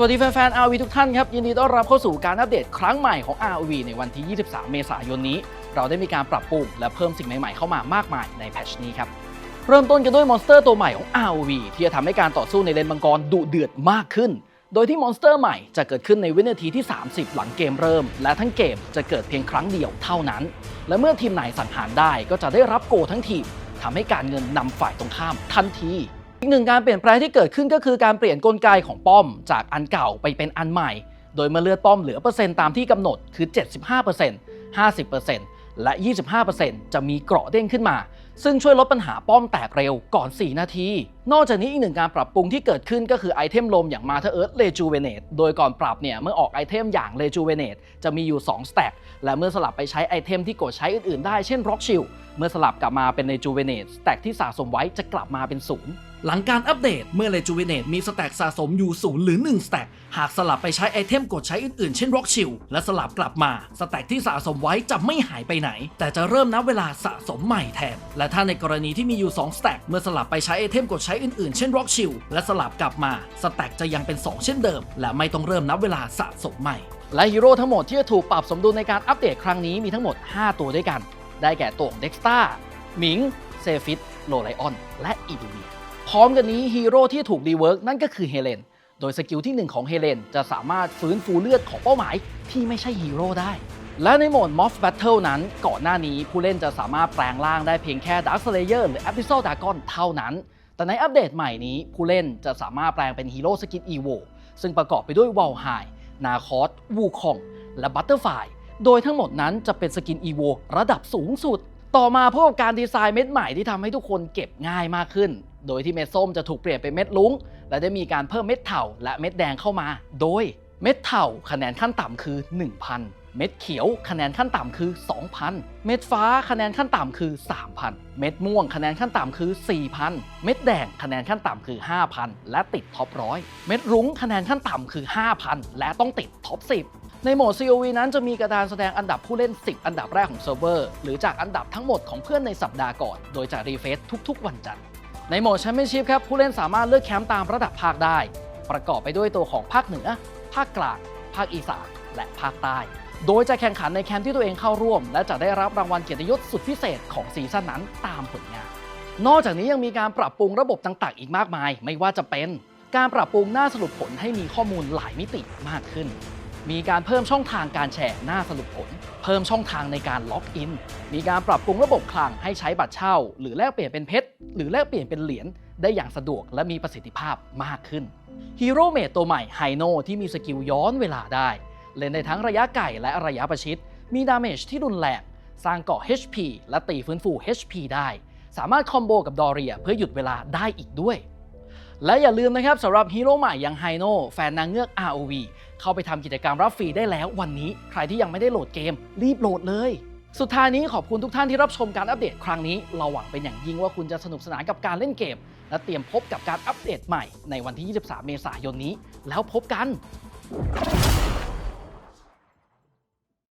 สวัสดีแฟนๆ RV ทุกท่านครับ ยินดีต้อนรับเข้าสู่การอัปเดตครั้งใหม่ของ RV ในวันที่ 23 เมษายนนี้ เราได้มีการปรับปรุงและเพิ่มสิ่งใหม่ๆ เข้ามามากมายในแพทชนี้ครับ เริ่มต้นกันด้วยมอนสเตอร์ตัวใหม่ของ RV ที่จะทำให้การต่อสู้ในเลนมังกรดุเดือดมากขึ้น โดยที่มอนสเตอร์ใหม่จะเกิดขึ้นในวินาทีที่ 30 หลังเกมเริ่ม และทั้งเกมจะเกิดเพียงครั้งเดียวเท่านั้น และเมื่อทีมไหนสังหารได้ก็จะได้รับโกทั้งทีมทำให้การเงินนำฝ่ายตรงข้ามทันที อีกหนึ่งการเปลี่ยนแปลงที่เกิดขึ้นก็คือการเปลี่ยนกลไกของป้อม จากอันเก่าไปเป็นอันใหม่ โดยเมื่อเลือดป้อมเหลือเปอร์เซ็นต์ตามที่กำหนดคือ 75% 50%และ 25%จะมีเกราะเด้งขึ้นมา ซึ่งช่วยลดปัญหาป้อมแตกเร็วก่อน 4 นาที นอกจากนี้อีกหนึ่งการปรับปรุงที่เกิดขึ้นก็คือไอเทมลมอย่าง Mother Earth Rejuvenate โดยก่อนปรับเนี่ยเมื่อออกไอเทมอย่าง Rejuvenate จะมีอยู่ 2 สแต็กและเมื่อสลับไปใช้ไอเทมที่กดใช้อื่นๆได้เช่น Rock Shield เมื่อสลับกลับมาเป็น Rejuvenate สแต็กที่สะสมไว้จะกลับมาเป็นศูนย์หลังการอัปเดตเมื่อ Rejuvenate มีสแต็กสะสมอยู่0หรือ1สแต็กหากสลับไปใช้ไอเทมกดใช้อื่นๆ เช่น Rock Shield และสลับกลับมาสแต็กที่สะสมไว้จะไม่หายไปไหน แต่จะเริ่มนับเวลาสะสมใหม่แทนและถ้าในกรณีที่มีอยู่ 2 สแต็กเมื่อสลับไปใช้ไอเทมกดใช้อื่นๆ เช่น Rock Shield และสลับกลับมาสแต็กจะยังเป็น 2 เช่นเดิม และไม่ต้องเริ่มนับเวลาสะสมใหม่ และฮีโร่ทั้งหมดที่จะถูกปรับสมดุลในการอัปเดตครั้งนี้มีทั้งหมด 5 ตัวด้วยกัน ได้แก่ตัวของเด็กสตาหมิงเซฟิตโลไลออน และอีดูเวียพร้อมกันนี้ฮีโร่ที่ถูกรีเวิร์กนั่นก็คือเฮเลนโดยสกิลที่ 1 ของเฮเลนจะสามารถฟื้นฟูเลือดของเป้าหมายที่ไม่ใช่ฮีโร่ได้ และในโหมด Moth Battle นั้นก่อนหน้านี้ผู้เล่นจะสามารถแปลงร่างได้เพียงแค่ Dark Slayer หรือ Abyssal Dragon เท่านั้น แต่ในอัปเดตใหม่นี้ผู้เล่นจะสามารถแปลงเป็นฮีโร่สกินอีโวซึ่งประกอบไปด้วยวอลไฮนาคอสวูคอง และบัตเตอร์ไฟโดยทั้งหมดนั้นจะเป็นสกินอีโวระดับสูงสุด ต่อมาพบกับการดีไซน์เม็ดใหม่ที่ทำให้ทุกคนเก็บง่ายมากขึ้น โดยที่เม็ดส้มจะถูกเปลี่ยนเป็นเม็ดลุ้ง และได้มีการเพิ่มเม็ดเถาและเม็ดแดงเข้ามา โดยเม็ดเถาคะแนนขั้นต่ำคือ 1,000 เม็ดเขียวคะแนนขั้นต่ำคือ 2,000 เม็ดฟ้าคะแนนขั้นต่ำคือ 3,000 เม็ดม่วงคะแนนขั้นต่ำคือ 4,000 เม็ดแดงคะแนนขั้นต่ำคือ 5,000 และติดท็อปร้อยเม็ดรุ้งคะแนนขั้นต่ำคือ 5,000 และต้องติดท็อป 10ในโหมด COV นั้นจะมีกระดานแสดงอันดับผู้เล่น 10 อันดับแรกของเซิร์ฟเวอร์ หรือจากอันดับทั้งหมดของเพื่อนในสัปดาห์ก่อน โดยจะรีเฟซทุกๆ วันจันทร์ ในโหมดแชมเปี้ยนชิพครับ ผู้เล่นสามารถเลือกแคมป์ตามระดับภาคได้ ประกอบไปด้วยตัวของภาคเหนือ ภาคกลาง ภาคอีสาน และภาคใต้ โดยจะแข่งขันในแคมป์ที่ตัวเองเข้าร่วม และจะได้รับรางวัลเกียรติยศสุดพิเศษของซีซั่นนั้นตามผลงาน นอกจากนี้ยังมีการปรับปรุงระบบต่างๆ อีกมากมาย ไม่ว่าจะเป็น การปรับปรุงหน้าสรุปผลให้มีข้อมูลหลายมิติมากขึ้น มีการเพิ่มช่องทางการแชร์หน้าสรุปผล เพิ่มช่องทางในการล็อกอิน มีการปรับปรุงระบบคลังให้ใช้บัตรเช่า หรือแลกเปลี่ยนเป็นเพชร หรือแลกเปลี่ยนเป็นเหรียญได้อย่างสะดวกและมีประสิทธิภาพมากขึ้นฮีโร่เมดตัวใหม่ไฮโนที่มีสกิลย้อนเวลาได้ เล่นในทั้งระยะไกลและระยะประชิด มีดาเมจที่รุนแรง สร้างเกาะ HP และตีฟื้นฟู HP ได้ สามารถคอมโบกับดอเรียเพื่อหยุดเวลาได้อีกด้วย และอย่าลืมนะครับสำหรับฮีโร่ใหม่อย่างไฮโนแฟนนางเงือก ROV เข้าไปทำกิจกรรมรับฟรีได้แล้ววันนี้ ใครที่ยังไม่ได้โหลดเกม รีบโหลดเลยสุดท้ายนี้ขอบคุณทุกท่านที่รับชมการอัปเดตครั้งนี้ เราหวังเป็นอย่างยิ่งว่าคุณจะสนุกสนานกับการเล่นเกม และเตรียมพบกับการอัปเดตใหม่ในวันที่ 23 เมษายนนี้ แล้วพบกัน